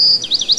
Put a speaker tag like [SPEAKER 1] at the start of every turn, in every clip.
[SPEAKER 1] うん。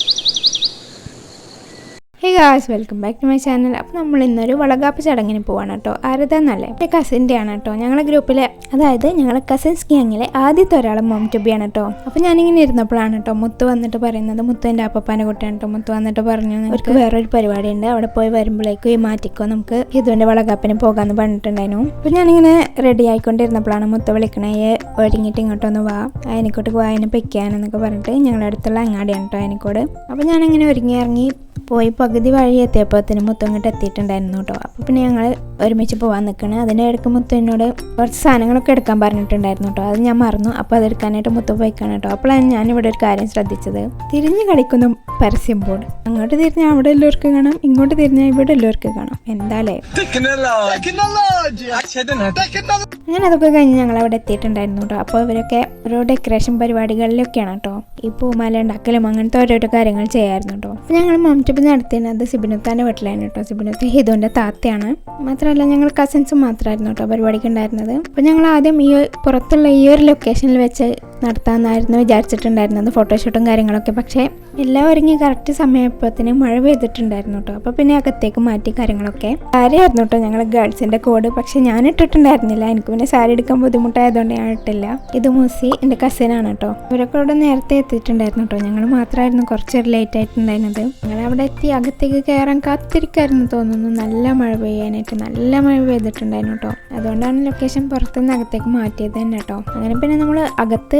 [SPEAKER 1] guys welcome back to my channel അപ്പോൾ നമ്മൾ ഇന്നൊരു വളകാപ്പ് ചടങ്ങിന് പോവാണ് കേട്ടോ. ആരതാന്നല്ലേ? എന്റെ കസിന്റെ ആണ് കേട്ടോ. ഞങ്ങളെ ഗ്രൂപ്പിലെ അതായത് ഞങ്ങളുടെ കസിൻസ് ഗ്യാങ്ങിലെ ആദ്യത്തെ ഒരാൾ മോം ടുബിയാണ് കേട്ടോ. അപ്പോൾ ഞാനിങ്ങനെ ഇരുന്നപ്പോഴാണ് കേട്ടോ മുത്ത് വന്നിട്ട് പറയുന്നത് മുത്ത് എന്റെ അപ്പപ്പാന്റെ കുട്ടിയാണ് കേട്ടോ. മുത്ത് വന്നിട്ട് പറഞ്ഞു അവർക്ക് വേറൊരു പരിപാടി ഉണ്ട് അവിടെ പോയി വരുമ്പോഴേക്കും ഈ മാറ്റിക്കോ. നമുക്ക് ഹിതുവിന്റെ വളകാപ്പിന് പോകാമെന്ന് പറഞ്ഞിട്ടുണ്ടായിരുന്നു. അപ്പോൾ ഞാനിങ്ങനെ റെഡി ആയിക്കൊണ്ടിരുന്നപ്പോഴാണ് മുത്ത് വിളിക്കണേ "ഏ, ഒരുങ്ങിയിട്ട് ഇങ്ങോട്ടൊന്ന് വാ. അയനിക്കോട്ട് വാ അതിനെ പെക്കാനെന്നൊക്കെ പറഞ്ഞിട്ട് ഞങ്ങളുടെ അടുത്തുള്ള അങ്ങാടിയാണ് കേട്ടോ അയനിക്കോട്. അപ്പോൾ ഞാനിങ്ങനെ ഒരുങ്ങി ഇറങ്ങി പോയി പകുതി വഴി എത്തിയപ്പോഴത്തേനും മുത്തു ഇങ്ങോട്ട് എത്തിയിട്ടുണ്ടായിരുന്നു കേട്ടോ. അപ്പോൾ പിന്നെ ഞങ്ങൾ ഒരുമിച്ച് പോകാൻ നിൽക്കണേ അതിന്റെ ഇടയ്ക്ക് മുത്തു എന്നോട് കുറച്ച് സാധനങ്ങളൊക്കെ എടുക്കാൻ പറഞ്ഞിട്ടുണ്ടായിരുന്നു കേട്ടോ. അത് ഞാൻ മറന്നു. അപ്പോൾ അത് എടുക്കാനായിട്ട് മുത്തു പോയിക്കാണ് കേട്ടോ. അപ്പോഴാണ് ഞാൻ ഇവിടെ ഒരു കാര്യം ശ്രദ്ധിച്ചത്. തിരിഞ്ഞ് കളിക്കുന്ന പരസ്യം ബോർഡ് അങ്ങോട്ട് തിരിഞ്ഞാൽ അവിടെ എല്ലാവർക്കും കാണാം ഇങ്ങോട്ട് തിരിഞ്ഞാൽ ഇവിടെ എല്ലാവർക്കും കാണാം. എന്താലേ അങ്ങനെ അതൊക്കെ കഴിഞ്ഞ് ഞങ്ങൾ അവിടെ എത്തിയിട്ടുണ്ടായിരുന്നു കേട്ടോ. അപ്പോൾ ഇവരൊക്കെ ഓരോ ഡെക്കറേഷൻ പരിപാടികളിലൊക്കെയാണ് കേട്ടോ. ഈ പൂമാല ഉണ്ടാക്കലും അങ്ങനത്തെ ഓരോരോ കാര്യങ്ങൾ ചെയ്യായിരുന്നു കേട്ടോ. അപ്പോൾ ഞങ്ങൾ മംറ്റപ്പ് നടത്തിയിരുന്നത് സിബിനുത്താന്റെ വീട്ടിലായിരുന്നു കേട്ടോ. സിബിനുത്ത ഹിതുവിന്റെ താത്തയാണ്. മാത്രമല്ല ഞങ്ങൾ കസിൻസും മാത്രമായിരുന്നു കേട്ടോ പരിപാടിക്ക് ഉണ്ടായിരുന്നത്. അപ്പോൾ ഞങ്ങൾ ആദ്യം ഈ പുറത്തുള്ള ഈ ഒരു ലൊക്കേഷനിൽ വെച്ച് നടത്താമെന്നായിരുന്നു വിചാരിച്ചിട്ടുണ്ടായിരുന്നത്. ഫോട്ടോഷൂട്ടും കാര്യങ്ങളൊക്കെ. പക്ഷേ എല്ലാം ഒരുങ്ങി കറക്റ്റ് സമയപ്പത്തിന് മഴ പെയ്തിട്ടുണ്ടായിരുന്നു കേട്ടോ. അപ്പോൾ പിന്നെ അകത്തേക്ക് മാറ്റി കാര്യങ്ങളൊക്കെ. സാരി ആയിരുന്നു കേട്ടോ ഞങ്ങൾ ഗേൾസിന്റെ കോഡ് പക്ഷേ ഞാൻ ഇട്ടിട്ടുണ്ടായിരുന്നില്ല. എനിക്ക് പിന്നെ സാരി എടുക്കാൻ ബുദ്ധിമുട്ടായതുകൊണ്ട് ഞാൻ ഇട്ടില്ല. ഇത് മൂസി എന്റെ കസിനാണ് കേട്ടോ. ഇവരൊക്കെ ഇവിടെ നേരത്തെ എത്തിയിട്ടുണ്ടായിരുന്നു കേട്ടോ. ഞങ്ങൾ മാത്രമായിരുന്നു കുറച്ച് ലേറ്റ് ആയിട്ടുണ്ടായിരുന്നത്. ഞങ്ങൾ അവിടെ എത്തി അകത്തേക്ക് കയറാൻ കാത്തിരിക്കായിരുന്നു തോന്നുന്നു. നല്ല മഴ പെയ്യാനായിട്ട് നല്ല മഴ പെയ്തിട്ടുണ്ടായിരുന്നു കേട്ടോ. അതുകൊണ്ടാണ് ലൊക്കേഷൻ പുറത്തുനിന്ന് അകത്തേക്ക് മാറ്റിയത് തന്നെ കേട്ടോ. അങ്ങനെ പിന്നെ നമ്മൾ അകത്ത്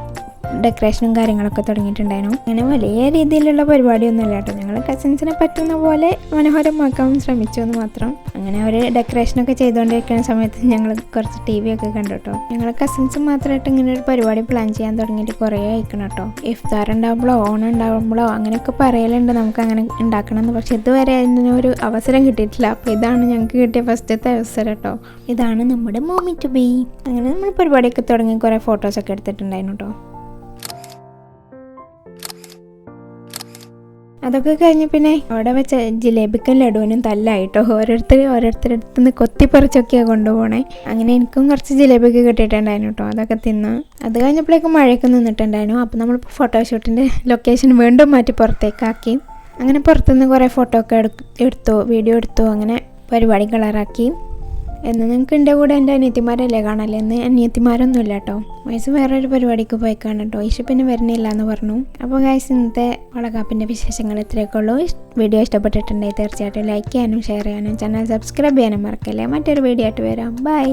[SPEAKER 1] ഡെക്കറേഷനും കാര്യങ്ങളൊക്കെ തുടങ്ങിയിട്ടുണ്ടായിരുന്നു. അങ്ങനെ വലിയ രീതിയിലുള്ള പരിപാടിയൊന്നുമില്ല കേട്ടോ. ഞങ്ങൾ കസിൻസിനെ പറ്റുന്ന പോലെ മനോഹരമാക്കാൻ ശ്രമിച്ചു എന്ന് മാത്രം. അങ്ങനെ അവർ ഡെക്കറേഷനൊക്കെ ചെയ്തുകൊണ്ടിരിക്കുന്ന സമയത്ത് ഞങ്ങൾ കുറച്ച് ടി വി ഒക്കെ കണ്ടു കേട്ടോ. ഞങ്ങൾ കസിൻസ് മാത്രമായിട്ട് ഇങ്ങനെ ഒരു പരിപാടി പ്ലാൻ ചെയ്യാൻ തുടങ്ങിയിട്ട് കുറേ അയക്കണം കേട്ടോ. ഇഫ്താർ ഉണ്ടാകുമ്പോഴോ ഓണം ഉണ്ടാകുമ്പോഴോ അങ്ങനെയൊക്കെ പറയലുണ്ട് നമുക്ക് അങ്ങനെ ഉണ്ടാക്കണമെന്ന് പക്ഷെ ഇതുവരെ അതിനൊരു അവസരം കിട്ടിയിട്ടില്ല. അപ്പോൾ ഇതാണ് ഞങ്ങൾക്ക് കിട്ടിയ ഫസ്റ്റത്തെ അവസരം കേട്ടോ. ഇതാണ് നമ്മുടെ മോമി ടു അങ്ങനെ നമ്മൾ പരിപാടിയൊക്കെ തുടങ്ങി കുറേ ഫോട്ടോസൊക്കെ എടുത്തിട്ടുണ്ടായിരുന്നു കേട്ടോ. അതൊക്കെ കഴിഞ്ഞ് പിന്നെ അവിടെ വെച്ച ജിലേബിക്കും ലഡുവിനും തല്ലായിട്ടോ. ഓരോരുത്തർ ഓരോരുത്തരുടെ അടുത്ത് നിന്ന് കൊത്തിപ്പറിച്ചൊക്കെയാണ് കൊണ്ടുപോകണേ അങ്ങനെ എനിക്കും കുറച്ച് ജിലേബിയൊക്കെ കിട്ടിയിട്ടുണ്ടായിരുന്നു കേട്ടോ. അതൊക്കെ തിന്ന്. അത് കഴിഞ്ഞപ്പോഴേക്കും മഴയൊക്കെ നിന്നിട്ടുണ്ടായിരുന്നു. അപ്പോൾ നമ്മൾ ഫോട്ടോഷൂട്ടിന്റെ ലൊക്കേഷൻ വീണ്ടും മാറ്റി പുറത്തേക്കാക്കി. അങ്ങനെ പുറത്തുനിന്ന് കുറേ ഫോട്ടോ ഒക്കെ എടു- എടുത്തു വീഡിയോ എടുത്തു അങ്ങനെ പരിപാടി കളറാക്കി. എന്ന് നിങ്ങൾക്ക് എന്റെ കൂടെ എന്റെ അനിയത്തിമാരല്ലേ കാണല്ലേ എന്ന് അനിയത്തിമാരൊന്നും ഇല്ല കേട്ടോ വയസ്സ് വേറൊരു പരിപാടിക്ക് പോയി കാണട്ടോ ഈശോ പിന്നെ വരുന്നില്ല എന്ന് പറഞ്ഞു. അപ്പോൾ ഗൈസ് ഇന്നത്തെ വളകാപ്പിന്റെ വിശേഷങ്ങൾ ഇത്രയൊക്കെ ഉള്ളൂ വീഡിയോ ഇഷ്ടപ്പെട്ടിട്ടുണ്ടെങ്കിൽ തീർച്ചയായിട്ടും ലൈക്ക് ചെയ്യാനും ഷെയർ ചെയ്യാനും ചാനൽ സബ്സ്ക്രൈബ് ചെയ്യാനും മറക്കല്ലേ. മറ്റൊരു വീഡിയോ ആയിട്ട് വരാം. ബൈ